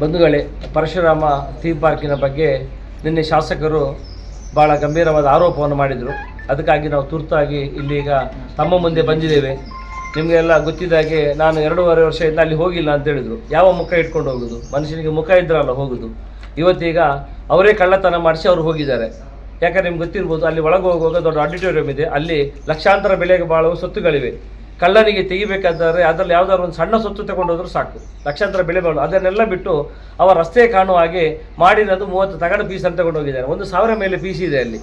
ಬಂಧುಗಳೇ, ಪರಶುರಾಮ ಥೀಮ್ ಪಾರ್ಕಿನ ಬಗ್ಗೆ ನಿನ್ನೆ ಶಾಸಕರು ಭಾಳ ಗಂಭೀರವಾದ ಆರೋಪವನ್ನು ಮಾಡಿದರು. ಅದಕ್ಕಾಗಿ ನಾವು ತುರ್ತಾಗಿ ಇಲ್ಲಿಗ ತಮ್ಮ ಮುಂದೆ ಬಂದಿದ್ದೇವೆ. ನಿಮಗೆಲ್ಲ ಗೊತ್ತಿದ್ದ ಹಾಗೆ ನಾನು ಎರಡೂವರೆ ವರ್ಷದಿಂದ ಅಲ್ಲಿ ಹೋಗಿಲ್ಲ ಅಂತ ಹೇಳಿದರು. ಯಾವ ಮುಖ ಇಟ್ಕೊಂಡು ಹೋಗೋದು? ಮನುಷ್ಯನಿಗೆ ಮುಖ ಇದ್ರಲ್ಲ ಹೋಗೋದು. ಇವತ್ತೀಗ ಅವರೇ ಕಳ್ಳತನ ಮಾಡಿಸಿ ಅವರು ಹೋಗಿದ್ದಾರೆ. ಯಾಕಂದ್ರೆ ನಿಮ್ಗೆ ಗೊತ್ತಿರ್ಬೋದು, ಅಲ್ಲಿ ಒಳಗೆ ಹೋಗುವಾಗ ದೊಡ್ಡ ಆಡಿಟೋರಿಯಂ ಇದೆ. ಅಲ್ಲಿ ಲಕ್ಷಾಂತರ ಬೆಲೆಗೆ ಬಾಳುವ ಸೊತ್ತುಗಳಿವೆ. ಕಳ್ಳನಿಗೆ ತೆಗಿಬೇಕಾದರೆ ಅದರಲ್ಲಿ ಯಾವ್ದಾದ್ರು ಒಂದು ಸಣ್ಣ ಸೊತ್ತು ತಗೊಂಡೋದ್ರೂ ಸಾಕು. ಲಕ್ಷಾಂತರ ಬೆಲೆ ಬಾಳು ಅದನ್ನೆಲ್ಲ ಬಿಟ್ಟು ಅವ ರಸ್ತೆ ಕಾಣುವ ಹಾಗೆ ಮಾಡಿರೋದು ಮೂವತ್ತು ತಗಡು ಪೀಸ್ ಅಂತ ತಗೊಂಡು ಹೋಗಿದ್ದಾರೆ. ಒಂದು ಸಾವಿರ ಮೇಲೆ ಪೀಸ್ ಇದೆ ಅಲ್ಲಿ.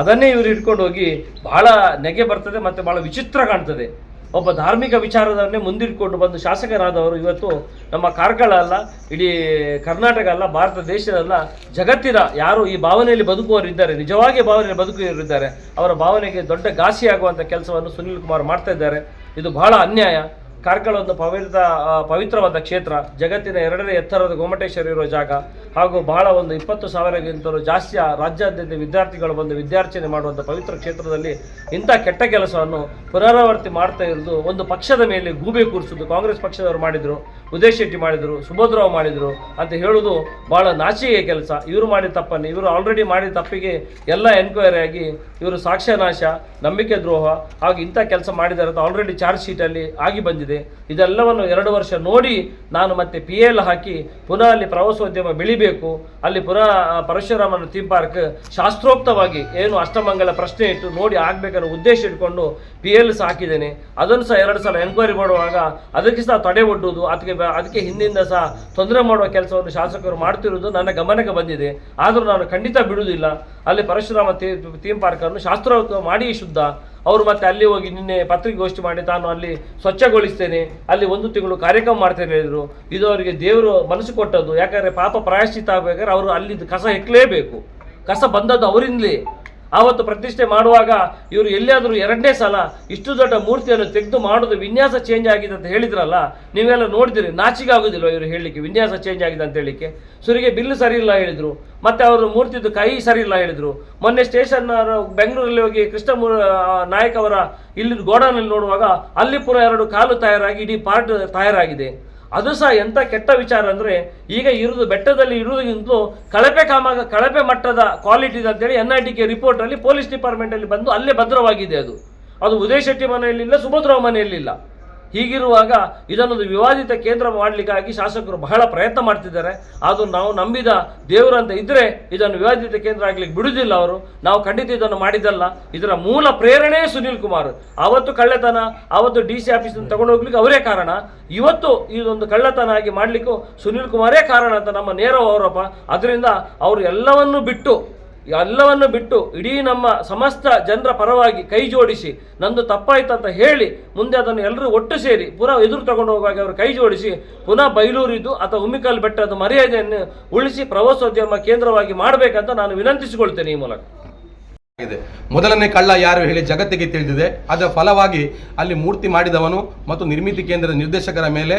ಅದನ್ನೇ ಇವರು ಇಟ್ಕೊಂಡು ಹೋಗಿ ಬಹಳ ನೆಗೆ ಬರ್ತದೆ ಮತ್ತು ಬಹಳ ವಿಚಿತ್ರ ಕಾಣ್ತದೆ. ಒಬ್ಬ ಧಾರ್ಮಿಕ ವಿಚಾರದನ್ನೇ ಮುಂದಿಟ್ಕೊಂಡು ಬಂದು ಶಾಸಕರಾದವರು ಇವತ್ತು ನಮ್ಮ ಕಾರ್ಕಳ ಅಲ್ಲ, ಇಡೀ ಕರ್ನಾಟಕ ಅಲ್ಲ, ಭಾರತ ದೇಶದಲ್ಲ ಜಗತ್ತಿನ ಯಾರು ಈ ಭಾವನೆಯಲ್ಲಿ ಬದುಕುವವರು ಇದ್ದಾರೆ ನಿಜವಾಗಿ ಭಾವನೆಯಲ್ಲಿ ಬದುಕುವವರಿದ್ದಾರೆ, ಅವರ ಭಾವನೆಗೆ ದೊಡ್ಡ ಘಾಸಿಯಾಗುವಂಥ ಕೆಲಸವನ್ನು ಸುನಿಲ್ ಕುಮಾರ್ ಮಾಡ್ತಾ ಇದು ಬಹಳ ಅನ್ಯಾಯ. ಕಾರ್ಕಳ ಒಂದು ಪವಿತ್ರ ಪವಿತ್ರವಾದ ಕ್ಷೇತ್ರ. ಜಗತ್ತಿನ ಎರಡನೇ ಎತ್ತರದ ಗೊಮ್ಮಟೇಶ್ವರ ಇರುವ ಜಾಗ. ಹಾಗೂ ಬಹಳ ಒಂದು ಇಪ್ಪತ್ತು ಸಾವಿರಕ್ಕಿಂತಲೂ ಜಾಸ್ತಿ ರಾಜ್ಯಾದ್ಯಂತ ವಿದ್ಯಾರ್ಥಿಗಳು ಬಂದು ವಿದ್ಯಾರ್ಚನೆ ಮಾಡುವಂಥ ಪವಿತ್ರ ಕ್ಷೇತ್ರದಲ್ಲಿ ಇಂಥ ಕೆಟ್ಟ ಕೆಲಸವನ್ನು ಪುನರಾವರ್ತಿ ಮಾಡ್ತಾ ಇರೋದು ಒಂದು ಪಕ್ಷದ ಮೇಲೆ ಗೂಬೆ ಕೂರಿಸೋದು ಕಾಂಗ್ರೆಸ್ ಪಕ್ಷದವರು ಮಾಡಿದರು ಉದಯ್ ಶೆಟ್ಟಿ ಮಾಡಿದರು ಸುಭದ್ರಾವ್ ಮಾಡಿದರು ಅಂತ ಹೇಳೋದು ಬಹಳ ನಾಚಿಕೆ ಕೆಲಸ. ಇವರು ಮಾಡಿದ ತಪ್ಪನ್ನು, ಇವರು ಆಲ್ರೆಡಿ ಮಾಡಿದ ತಪ್ಪಿಗೆ ಎಲ್ಲ ಎನ್ಕ್ವೈರಿ ಆಗಿ ಇವರು ಸಾಕ್ಷ್ಯನಾಶ, ನಂಬಿಕೆ ದ್ರೋಹ, ಹಾಗೂ ಇಂಥ ಕೆಲಸ ಮಾಡಿದ್ದಾರೆ ಅಂತ ಆಲ್ರೆಡಿ ಚಾರ್ಜ್ ಶೀಟಲ್ಲಿ ಆಗಿ ಬಂದಿದೆ. ಇದೆಲ್ಲವನ್ನು ಎರಡು ವರ್ಷ ನೋಡಿ ನಾನು ಮತ್ತೆ ಪಿ ಎಲ್ ಹಾಕಿ ಪುನಃ ಅಲ್ಲಿ ಪ್ರವಾಸೋದ್ಯಮ ಬೆಳಿಬೇಕು. ಅಲ್ಲಿ ಪುನಃ ಪರಶುರಾಮನ ಥೀಮ್ ಪಾರ್ಕ್ ಶಾಸ್ತ್ರೋಕ್ತವಾಗಿ ಏನು ಅಷ್ಟಮಂಗಲ ಪ್ರಶ್ನೆ ಇಟ್ಟು ನೋಡಿ ಆಗಬೇಕನ್ನೋ ಉದ್ದೇಶ ಇಟ್ಕೊಂಡು ಪಿ ಎಲ್ ಸಹ ಹಾಕಿದ್ದೇನೆ. ಅದನ್ನು ಸಹ ಎರಡು ಸಲ ಎನ್ಕ್ವೈರಿ ಮಾಡುವಾಗ ಅದಕ್ಕೆ ಸಹ ತಡೆ ಒಡ್ಡುವುದು, ಅದಕ್ಕೆ ಅದಕ್ಕೆ ಹಿಂದಿಂದ ಸಹ ತೊಂದರೆ ಮಾಡುವ ಕೆಲಸವನ್ನು ಶಾಸಕರು ಮಾಡ್ತಿರುವುದು ನನ್ನ ಗಮನಕ್ಕೆ ಬಂದಿದೆ. ಆದರೂ ನಾನು ಖಂಡಿತ ಬಿಡುವುದಿಲ್ಲ. ಅಲ್ಲಿ ಪರಶುರಾಮ ಥೀಮ್ ಪಾರ್ಕನ್ನು ಶಾಸ್ತ್ರೋಕ್ತ ಮಾಡಿ ಶುದ್ಧ. ಅವರು ಮತ್ತೆ ಅಲ್ಲಿ ಹೋಗಿ ನಿನ್ನೆ ಪತ್ರಿಕೆಗೋಷ್ಠಿ ಮಾಡಿ ತಾನು ಅಲ್ಲಿ ಸ್ವಚ್ಛಗೊಳಿಸ್ತೇನೆ, ಅಲ್ಲಿ ಒಂದು ತಿಂಗಳು ಕಾರ್ಯಕ್ರಮ ಮಾಡ್ತೇನೆ ಹೇಳಿದರು. ಇದು ಅವರಿಗೆ ದೇವರು ಮನಸ್ಸು ಕೊಟ್ಟದ್ದು. ಯಾಕಂದರೆ ಪಾಪ ಪ್ರಾಯಶ್ಚಿತ ಆಗಬೇಕಾದ್ರೆ ಅವರು ಅಲ್ಲಿ ಕಸ ಹೆಕ್ಲೇಬೇಕು. ಕಸ ಬಂದದ್ದು ಅವರಿಂದಲೇ. ಆವತ್ತು ಪ್ರತಿಷ್ಠೆ ಮಾಡುವಾಗ ಇವರು ಎಲ್ಲಿಯಾದರೂ ಎರಡನೇ ಸಲ ಇಷ್ಟು ದೊಡ್ಡ ಮೂರ್ತಿಯನ್ನು ತೆಗೆದು ಮಾಡೋದು ವಿನ್ಯಾಸ ಚೇಂಜ್ ಆಗಿದೆ ಅಂತ ಹೇಳಿದ್ರಲ್ಲ, ನೀವೆಲ್ಲ ನೋಡಿದಿರಿ ನಾಚಿಗೆ ಆಗೋದಿಲ್ಲ ಇವರು ಹೇಳಲಿಕ್ಕೆ? ವಿನ್ಯಾಸ ಚೇಂಜ್ ಆಗಿದೆ ಅಂತ ಹೇಳಿಕ್ಕೆ ಸುರಿಗೆ ಬಿಲ್ ಸರಿ ಇಲ್ಲ ಹೇಳಿದರು, ಮತ್ತೆ ಅವರು ಮೂರ್ತಿದ್ದು ಕೈ ಸರಿ ಇಲ್ಲ ಹೇಳಿದರು. ಮೊನ್ನೆ ಸ್ಟೇಷನ್ ಬೆಂಗಳೂರಲ್ಲಿ ಹೋಗಿ ಕೃಷ್ಣ ನಾಯಕ್ ಅವರ ಇಲ್ಲಿ ಗೋಡಾನಲ್ಲಿ ನೋಡುವಾಗ ಅಲ್ಲಿ ಪುನಃ ಎರಡು ಕಾಲು ತಯಾರಾಗಿ ಇಡೀ ಪಾರ್ಟ್ ತಯಾರಾಗಿದೆ ಅದು ಸಹ ಎಂಥ ಕೆಟ್ಟ ವಿಚಾರ ಅಂದರೆ, ಈಗ ಇರುವುದು ಬೆಟ್ಟದಲ್ಲಿ ಇರುವುದಕ್ಕಿಂತಲೂ ಕಳಪೆ ಕಾಮಗ, ಕಳಪೆ ಮಟ್ಟದ ಕ್ವಾಲಿಟಿ ಇದೆ ಅಂತೇಳಿ ಎನ್ ಐ ಟಿ ಕೆ ರಿಪೋರ್ಟಲ್ಲಿ ಪೊಲೀಸ್ ಡಿಪಾರ್ಟ್ಮೆಂಟಲ್ಲಿ ಬಂದು ಅಲ್ಲೇ ಭದ್ರವಾಗಿದೆ ಅದು. ಅದು ಉದಯ್ ಶೆಟ್ಟಿ ಮನೆಯಲ್ಲಿಲ್ಲ, ಸುಭದ್ರಾವ್ ಮನೆಯಲ್ಲಿಲ್ಲ. ಹೀಗಿರುವಾಗ ಇದನ್ನೊಂದು ವಿವಾದಿತ ಕೇಂದ್ರ ಮಾಡಲಿಕ್ಕಾಗಿ ಶಾಸಕರು ಬಹಳ ಪ್ರಯತ್ನ ಮಾಡ್ತಿದ್ದಾರೆ. ಅದು ನಾವು ನಂಬಿದ ದೇವರಂತ ಇದ್ದರೆ ಇದನ್ನು ವಿವಾದಿತ ಕೇಂದ್ರ ಆಗ್ಲಿಕ್ಕೆ ಬಿಡುವುದಿಲ್ಲ ಅವರು. ನಾವು ಖಂಡಿತ ಇದನ್ನು ಮಾಡಿದ್ದಲ್ಲ. ಇದರ ಮೂಲ ಪ್ರೇರಣೆ ಸುನೀಲ್ ಕುಮಾರ್. ಅವತ್ತು ಕಳ್ಳತನ, ಅವತ್ತು ಡಿ ಸಿ ಆಫೀಸನ್ನು ತಗೊಂಡು ಹೋಗ್ಲಿಕ್ಕೆ ಅವರೇ ಕಾರಣ. ಇವತ್ತು ಇದೊಂದು ಕಳ್ಳತನ ಆಗಿ ಮಾಡಲಿಕ್ಕೂ ಸುನೀಲ್ ಕುಮಾರೇ ಕಾರಣ ಅಂತ ನಮ್ಮ ನೇರ ಅವರಪ್ಪ. ಅದರಿಂದ ಅವರು ಎಲ್ಲವನ್ನೂ ಬಿಟ್ಟು ಎಲ್ಲವನ್ನು ಬಿಟ್ಟು ಇಡೀ ನಮ್ಮ ಸಮಸ್ತ ಜನರ ಪರವಾಗಿ ಕೈ ಜೋಡಿಸಿ, ನಂದು ತಪ್ಪಾಯ್ತು ಅಂತ ಹೇಳಿ ಮುಂದೆ ಅದನ್ನು ಎಲ್ಲರೂ ಒಟ್ಟು ಸೇರಿ ಪುನಃ ಎದುರು ತಗೊಂಡು ಹೋಗುವಾಗ ಅವರು ಕೈ ಜೋಡಿಸಿ, ಪುನಃ ಬೈಲೂರಿದ್ದು ಅಥವಾ ಉಮಿಕಲ್ ಬೆಟ್ಟದ ಮರ್ಯಾದೆಯನ್ನು ಉಳಿಸಿ ಪ್ರವಾಸೋದ್ಯಮ ಕೇಂದ್ರವಾಗಿ ಮಾಡಬೇಕಂತ ನಾನು ವಿನಂತಿಸಿಕೊಳ್ತೇನೆ ಈ ಮೂಲಕ. ಮೊದಲನೇ ಕಳ್ಳ ಯಾರು ಹೇಳಿ ಜಗತ್ತಿಗೆ ತಿಳಿದಿದೆ. ಅದರ ಫಲವಾಗಿ ಅಲ್ಲಿ ಮೂರ್ತಿ ಮಾಡಿದವನು ಮತ್ತು ನಿರ್ಮಿತಿ ಕೇಂದ್ರದ ನಿರ್ದೇಶಕರ ಮೇಲೆ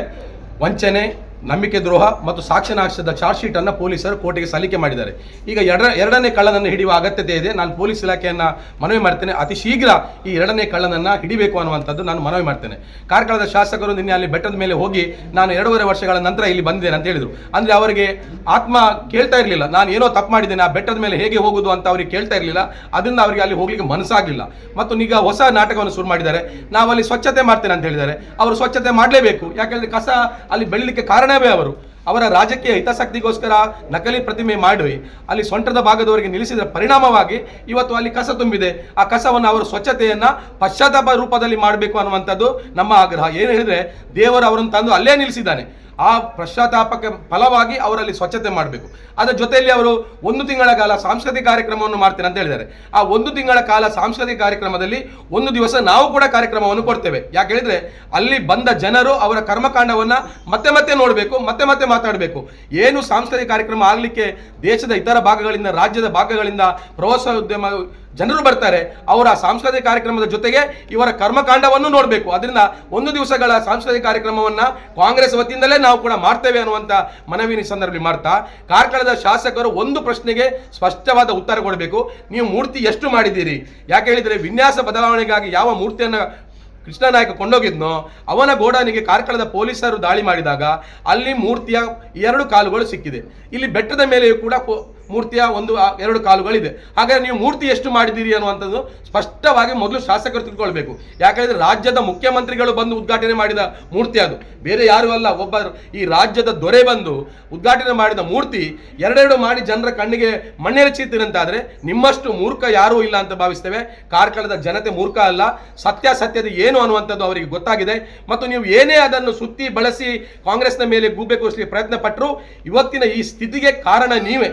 ವಂಚನೆ ನಂಬಿಕೆ ದ್ರೋಹ ಮತ್ತು ಸಾಕ್ಷ್ಯನಾಶದ ಚಾರ್ಜ್ ಶೀಟ್ ಅನ್ನು ಪೊಲೀಸರು ಕೋರ್ಟಿಗೆ ಸಲ್ಲಿಕೆ ಮಾಡಿದ್ದಾರೆ. ಈಗ ಎರಡ, ಎರಡನೇ ಕಳ್ಳನನ್ನು ಹಿಡಿಯುವ ಅಗತ್ಯತೆ ಇದೆ. ನಾನು ಪೊಲೀಸ್ ಇಲಾಖೆಯನ್ನ ಮನವಿ ಮಾಡ್ತೇನೆ. ಅತಿ ಶೀಘ್ರ ಈ ಎರಡನೇ ಕಳ್ಳನನ್ನ ಹಿಡಿಬೇಕು ಅನ್ನುವಂಥದ್ದು ನಾನು ಮನವಿ ಮಾಡ್ತೇನೆ. ಕಾರ್ಕಳದ ಶಾಸಕರು ನಿನ್ನೆ ಅಲ್ಲಿ ಬೆಟ್ಟದ ಮೇಲೆ ಹೋಗಿ ನಾನು ಎರಡೂವರೆ ವರ್ಷಗಳ ನಂತರ ಇಲ್ಲಿ ಬಂದಿದ್ದೇನೆ ಅಂತ ಹೇಳಿದರು. ಅಂದ್ರೆ ಅವರಿಗೆ ಆತ್ಮ ಕೇಳ್ತಾ ಇರಲಿಲ್ಲ. ನಾನು ಏನೋ ತಪ್ಪು ಮಾಡಿದ್ದೇನೆ. ಆ ಬೆಟ್ಟದ ಮೇಲೆ ಹೇಗೆ ಹೋಗುದು ಅಂತ ಅವರಿಗೆ ಕೇಳ್ತಾ ಇರಲಿಲ್ಲ. ಅದರಿಂದ ಅವರಿಗೆ ಅಲ್ಲಿ ಹೋಗ್ಲಿಕ್ಕೆ ಮನಸ್ಸಾಗಲಿಲ್ಲ. ಮತ್ತು ಈಗ ಹೊಸ ನಾಟಕವನ್ನು ಶುರು ಮಾಡಿದ್ದಾರೆ. ನಾವು ಅಲ್ಲಿ ಸ್ವಚ್ಛತೆ ಮಾಡ್ತೇನೆ ಅಂತ ಹೇಳಿದ್ದಾರೆ. ಅವರು ಸ್ವಚ್ಛತೆ ಮಾಡಲೇಬೇಕು. ಯಾಕಂದ್ರೆ ಕಸ ಅಲ್ಲಿ ಬೆಳಿಲಿಕ್ಕೆ ಕಾರಣವೇ ಅವರು. ಅವರ ರಾಜಕೀಯ ಹಿತಾಸಕ್ತಿಗೋಸ್ಕರ ನಕಲಿ ಪ್ರತಿಮೆ ಮಾಡಿ ಅಲ್ಲಿ ಸೊಂಟದ ಭಾಗದವರೆಗೆ ನಿಲ್ಲಿಸಿದ ಪರಿಣಾಮವಾಗಿ ಇವತ್ತು ಅಲ್ಲಿ ಕಸ ತುಂಬಿದೆ. ಆ ಕಸವನ್ನು ಅವರು ಸ್ವಚ್ಛತೆಯನ್ನ ಪಶ್ಚಾತ್ತಾಪ ರೂಪದಲ್ಲಿ ಮಾಡಬೇಕು ಅನ್ನುವಂಥದ್ದು ನಮ್ಮ ಆಗ್ರಹ. ಏನು ಹೇಳಿದರೆ ದೇವರು ಅವರನ್ನು ತಂದು ಅಲ್ಲೇ ನಿಲ್ಲಿಸಿದ್ದಾನೆ. ಆ ಪಶ್ಚಾತ್ತಾಪಕ್ಕೆ ಫಲವಾಗಿ ಅವರಲ್ಲಿ ಸ್ವಚ್ಛತೆ ಮಾಡಬೇಕು. ಅದರ ಜೊತೆಯಲ್ಲಿ ಅವರು ಒಂದು ತಿಂಗಳ ಕಾಲ ಸಾಂಸ್ಕೃತಿಕ ಕಾರ್ಯಕ್ರಮವನ್ನು ಮಾಡ್ತೇನೆ ಅಂತ ಹೇಳಿದ್ದಾರೆ. ಆ ಒಂದು ತಿಂಗಳ ಕಾಲ ಸಾಂಸ್ಕೃತಿಕ ಕಾರ್ಯಕ್ರಮದಲ್ಲಿ ಒಂದು ದಿವಸ ನಾವು ಕೂಡ ಕಾರ್ಯಕ್ರಮವನ್ನು ಕೊಡ್ತೇವೆ. ಯಾಕೆ ಹೇಳಿದ್ರೆ ಅಲ್ಲಿ ಬಂದ ಜನರು ಅವರ ಕರ್ಮಕಾಂಡವನ್ನ ಮತ್ತೆ ಮತ್ತೆ ನೋಡಬೇಕು, ಮತ್ತೆ ಮತ್ತೆ ಮಾತಾಡಬೇಕು. ಏನು ಸಾಂಸ್ಕೃತಿಕ ಕಾರ್ಯಕ್ರಮ ಆಗಲಿಕ್ಕೆ ದೇಶದ ಇತರ ಭಾಗಗಳಿಂದ, ರಾಜ್ಯದ ಭಾಗಗಳಿಂದ ಪ್ರವಾಸೋದ್ಯಮ ಜನರು ಬರ್ತಾರೆ, ಅವರ ಸಾಂಸ್ಕೃತಿಕ ಕಾರ್ಯಕ್ರಮದ ಜೊತೆಗೆ ಇವರ ಕರ್ಮಕಾಂಡವನ್ನು ನೋಡಬೇಕು. ಅದರಿಂದ ಒಂದು ದಿವಸಗಳ ಸಾಂಸ್ಕೃತಿಕ ಕಾರ್ಯಕ್ರಮವನ್ನು ಕಾಂಗ್ರೆಸ್ ವತಿಯಿಂದಲೇ ನಾವು ಕೂಡ ಮಾಡ್ತೇವೆ ಅನ್ನುವಂಥ ಮನವಿನ ಸಂದರ್ಭದಲ್ಲಿ ಮಾಡ್ತಾ, ಕಾರ್ಕಳದ ಶಾಸಕರು ಒಂದು ಪ್ರಶ್ನೆಗೆ ಸ್ಪಷ್ಟವಾದ ಉತ್ತರ ಕೊಡಬೇಕು. ನೀವು ಮೂರ್ತಿ ಎಷ್ಟು ಮಾಡಿದ್ದೀರಿ? ಯಾಕೆ ಹೇಳಿದರೆ ವಿನ್ಯಾಸ ಬದಲಾವಣೆಗಾಗಿ ಯಾವ ಮೂರ್ತಿಯನ್ನು ಕೃಷ್ಣನಾಯಕ ಕೊಂಡೋಗಿದ್ನೋ, ಅವನ ಗೋಡಾನಿಗೆ ಕಾರ್ಕಳದ ಪೊಲೀಸರು ದಾಳಿ ಮಾಡಿದಾಗ ಅಲ್ಲಿ ಮೂರ್ತಿಯ ಎರಡು ಕಾಲುಗಳು ಸಿಕ್ಕಿದೆ. ಇಲ್ಲಿ ಬೆಟ್ಟದ ಮೇಲೆಯೂ ಕೂಡ ಮೂರ್ತಿಯ ಒಂದು ಎರಡು ಕಾಲುಗಳಿದೆ. ಹಾಗಾದರೆ ನೀವು ಮೂರ್ತಿ ಎಷ್ಟು ಮಾಡಿದ್ದೀರಿ ಅನ್ನುವಂಥದ್ದು ಸ್ಪಷ್ಟವಾಗಿ ಮೊದಲು ಶಾಸಕರು ತಿಳ್ಕೊಳ್ಬೇಕು. ಯಾಕಂದ್ರೆ ರಾಜ್ಯದ ಮುಖ್ಯಮಂತ್ರಿಗಳು ಬಂದು ಉದ್ಘಾಟನೆ ಮಾಡಿದ ಮೂರ್ತಿ ಅದು. ಬೇರೆ ಯಾರು ಅಲ್ಲ ಒಬ್ಬ ಈ ರಾಜ್ಯದ ದೊರೆ ಬಂದು ಉದ್ಘಾಟನೆ ಮಾಡಿದ ಮೂರ್ತಿ ಎರಡೆರಡು ಮಾಡಿ ಜನರ ಕಣ್ಣಿಗೆ ಮಣ್ಣೆರಚಿತ್ತಿರಂತಾದ್ರೆ ನಿಮ್ಮಷ್ಟು ಮೂರ್ಖ ಯಾರೂ ಇಲ್ಲ ಅಂತ ಭಾವಿಸ್ತೇವೆ. ಕಾರ್ಕಳದ ಜನತೆ ಮೂರ್ಖ ಅಲ್ಲ. ಸತ್ಯಾಸತ್ಯತೆ ಏನು ಅನ್ನುವಂಥದ್ದು ಅವರಿಗೆ ಗೊತ್ತಾಗಿದೆ. ಮತ್ತು ನೀವು ಏನೇ ಅದನ್ನು ಸುತ್ತಿ ಬಳಸಿ ಕಾಂಗ್ರೆಸ್ನ ಮೇಲೆ ಗೂಬೆ ಕೂರಿಸಲಿ ಪ್ರಯತ್ನ ಪಟ್ಟರು ಇವತ್ತಿನ ಈ ಸ್ಥಿತಿಗೆ ಕಾರಣ ನೀವೇ.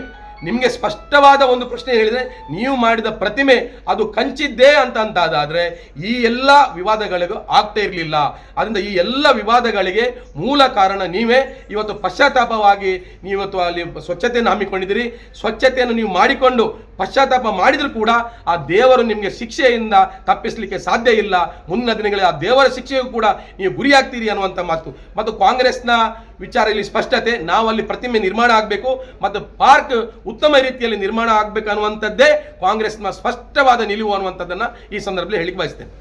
ನಿಮಗೆ ಸ್ಪಷ್ಟವಾದ ಒಂದು ಪ್ರಶ್ನೆ ಹೇಳಿದರೆ, ನೀವು ಮಾಡಿದ ಪ್ರತಿಮೆ ಅದು ಕಂಚಿದ್ದೇ ಅಂತ ಅಂತಾದಾದರೆ, ಈ ಎಲ್ಲ ವಿವಾದಗಳಿಗೂ ಆಗ್ತಾ ಇರಲಿಲ್ಲ. ಅದರಿಂದ ಈ ಎಲ್ಲ ವಿವಾದಗಳಿಗೆ ಮೂಲ ಕಾರಣ ನೀವೇ. ಇವತ್ತು ಪಶ್ಚಾತ್ತಾಪವಾಗಿ ನೀವತ್ತು ಅಲ್ಲಿ ಸ್ವಚ್ಛತೆಯನ್ನು ಹಮ್ಮಿಕೊಂಡಿದ್ದೀರಿ. ಸ್ವಚ್ಛತೆಯನ್ನು ನೀವು ಮಾಡಿಕೊಂಡು ಪಶ್ಚಾತ್ತಾಪ ಮಾಡಿದರೂ ಕೂಡ ಆ ದೇವರು ನಿಮಗೆ ಶಿಕ್ಷೆಯಿಂದ ತಪ್ಪಿಸಲಿಕ್ಕೆ ಸಾಧ್ಯ ಇಲ್ಲ. ಮುಂದಿನ ದಿನಗಳಲ್ಲಿ ಆ ದೇವರ ಶಿಕ್ಷೆಯೂ ಕೂಡ ನೀವು ಗುರಿಯಾಗ್ತೀರಿ ಅನ್ನುವಂಥ ಮಾತು. ಮತ್ತು ಕಾಂಗ್ರೆಸ್ನ ವಿಚಾರ ಇಲ್ಲಿ ಸ್ಪಷ್ಟತೆ. ನಾವು ಅಲ್ಲಿ ಪ್ರತಿಮೆ ನಿರ್ಮಾಣ ಆಗಬೇಕು ಮತ್ತು ಪಾರ್ಕ್ ಉತ್ತಮ ರೀತಿಯಲ್ಲಿ ನಿರ್ಮಾಣ ಆಗಬೇಕು ಅನ್ನುವಂಥದ್ದೇ ಕಾಂಗ್ರೆಸ್ನ ಸ್ಪಷ್ಟವಾದ ನಿಲುವು ಅನ್ನುವಂಥದ್ದನ್ನು ಈ ಸಂದರ್ಭದಲ್ಲಿ ಹೇಳಿಕ್ಕೆ ಬಯಸ್ತೇನೆ.